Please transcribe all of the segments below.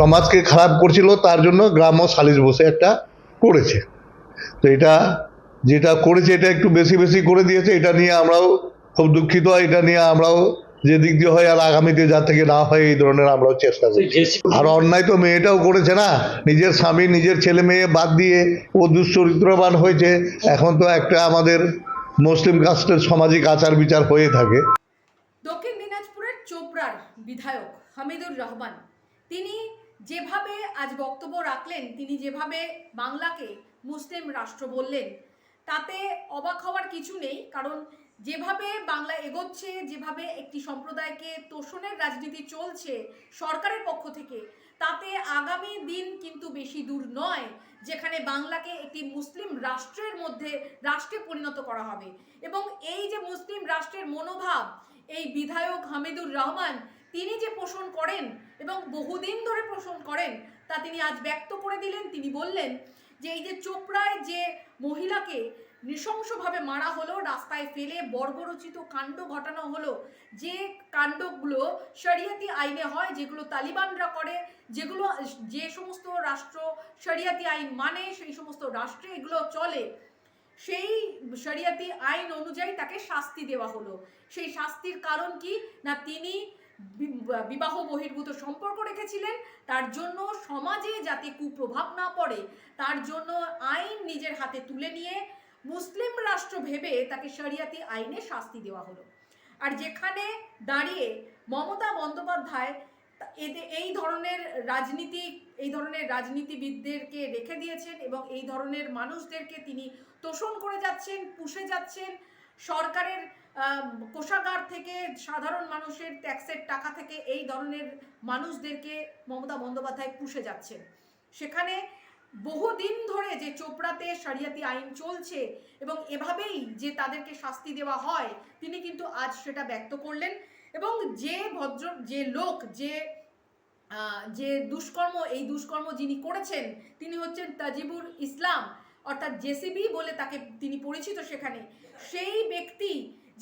সমাজকে খারাপ করছিল তার জন্য গ্রাম্য সালিশ বসে একটা করেছে। তো এটা যেটা করেছে এটা একটু বেশি বেশি করে দিয়েছে এটা নিয়ে আমরাও খুব দুঃখিত এটা নিয়ে আমরাও যে দিক দিয়ে হয় আর আগামীতে যা থেকে না হয় এই ধরনের আমরাও চেষ্টা করি। আর অন্যায় তো মেয়েটাও করেছে না নিজের স্বামী নিজের ছেলে মেয়ে বাদ দিয়ে ও দুশ্চরিত্রবান হয়েছে এখন তো একটা আমাদের মুসলিম কাস্টের সামাজিক আচার বিচার হয়ে থাকে। দক্ষিণ দিনাজপুরের চোপড়ার বিধায়ক হামিদুর রহমান তিনি যেভাবে আজ বক্তব্য রাখলেন, তিনি যেভাবে বাংলাকে মুসলিম রাষ্ট্র বললেন, তাতে অবাক হওয়ার কিছু নেই, কারণ যেভাবে বাংলা এগোচ্ছে, যেভাবে একটি সম্প্রদায়কে তোষণের রাজনীতি চলছে সরকারের পক্ষ থেকে, তাতে আগামী দিন কিন্তু বেশি দূর নয়, যেখানে বাংলাকে একটি মুসলিম রাষ্ট্রের মধ্যে, রাষ্ট্রে পরিণত করা হবে। এবং এই যে মুসলিম রাষ্ট্রের মনোভাব, এই বিধায়ক হামিদুর রহমান তিনি যে পোষণ করেন এবং বহুদিন ধরে পোষণ করেন, তা তিনি আজ ব্যক্ত করে দিলেন। তিনি বললেন যে, এই যে চোপড়ায় যে মহিলাকে নৃশংসভাবে মারা হলো, রাস্তায় ফেলে বর্বরচিত কাণ্ড ঘটানো হলো, যে কাণ্ডগুলো শরিয়াতি আইনে হয়, যেগুলো তালিবানরা করে, যেগুলো যে সমস্ত রাষ্ট্র শরিয়াতি আইন মানে সেই সমস্ত রাষ্ট্রে এগুলো চলে, সেই শরিয়াতি আইন অনুযায়ী তাকে শাস্তি দেওয়া হলো। সেই শাস্তির কারণ কি? না, তিনি বিবাহ বহির্ভূত সম্পর্ক রেখেছিলেন। তার জন্য সমাজে যাতে কুপ্রভাব না পড়ে, তার জন্য আইন নিজের হাতে তুলে নিয়ে মুসলিম রাষ্ট্র ভেবে তাকে শরিয়াতি আইনে শাস্তি দেওয়া হলো। আর যেখানে দাঁড়িয়ে মমতা বন্দ্যোপাধ্যায় এতে এই ধরনের রাজনীতি, এই ধরনের রাজনীতিবিদদেরকে রেখে দিয়েছেন এবং এই ধরনের মানুষদেরকে তিনি তোষণ করে যাচ্ছেন, পুষে যাচ্ছেন। সরকারের কোষাগার থেকে সাধারণ মানুষের ট্যাক্সের টাকা থেকে এই ধরনের মানুষদেরকে মমতা বন্দ্যোপাধ্যায় পুষে যাচ্ছেন। সেখানে বহুদিন ধরে যে চোপড়াতে শরিয়াতি আইন চলছে এবং এভাবেই যে তাদেরকে শাস্তি দেওয়া হয়, তিনি কিন্তু আজ সেটা ব্যক্ত করলেন এবং যে ভদ্র, যে লোক, যে যে দুষ্কর্ম, এই দুষ্কর্ম যিনি করেছেন, তিনি হচ্ছেন তাজিবুর ইসলাম। অর্থাৎ জেসিবি বলে তাকে তিনি পরিচিত সেখানে, সেই ব্যক্তি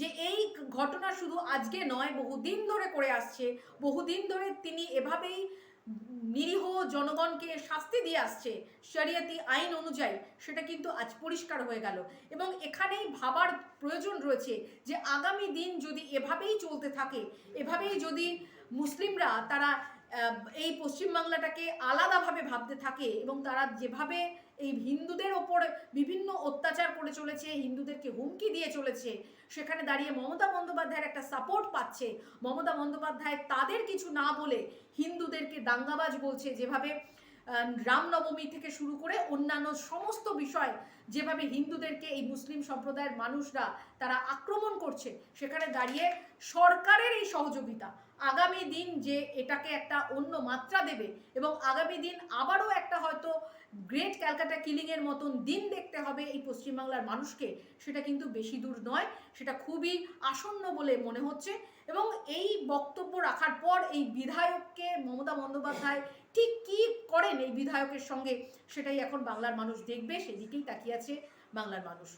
যে এই ঘটনা শুধু আজকে নয়, বহুদিন ধরে করে আসছে, বহুদিন ধরে তিনি এভাবেই নিরীহ জনগণকে শাস্তি দিয়ে আসছে, শরিয়তি আইন অনুযায়ী, সেটা কিন্তু আজ পরিষ্কার হয়ে গেল। এবং এখানেই ভাবার প্রয়োজন রয়েছে যে আগামী দিন যদি এভাবেই চলতে থাকে, এভাবেই যদি মুসলিমরা তারা এই পশ্চিমবাংলাটাকে আলাদাভাবে ভাবতে থাকে এবং তারা যেভাবে এই হিন্দুদের ওপর বিভিন্ন অত্যাচার করে চলেছে হিন্দুদেরকে হুমকি দিয়ে চলেছে। সেখানে দাঁড়িয়ে মমতা বন্দ্যোপাধ্যায়ের একটা সাপোর্ট পাচ্ছে। মমতা বন্দ্যোপাধ্যায় তাদের কিছু না বলে হিন্দুদেরকে দাঙ্গাবাজ বলছে যেভাবে রামনবমী থেকে শুরু করে অন্যান্য সমস্ত বিষয় যেভাবে হিন্দুদেরকে এই মুসলিম সম্প্রদায়ের মানুষরা তারা আক্রমণ করছে, সেখানে দাঁড়িয়ে সরকারের এই সহযোগিতা। আগামী দিন যে এটাকে একটা অন্য মাত্রা দেবে এবং আগামী দিন আবারও একটা হয়তো গ্রেট ক্যালকাটা কিলিংয়ের মতন দিন দেখতে হবে এই পশ্চিমবাংলার মানুষকে। সেটা কিন্তু বেশি দূর নয়, সেটা খুবই আসন্ন বলে মনে হচ্ছে। এবং এই বক্তব্য রাখার পর এই বিধায়ককে মমতা বন্দ্যোপাধ্যায় ঠিক কি করেন এই বিধায়কের সঙ্গে, সেটাই এখন বাংলার মানুষ দেখবে, সেদিকেই তাকিয়ে আছে বাংলার মানুষ।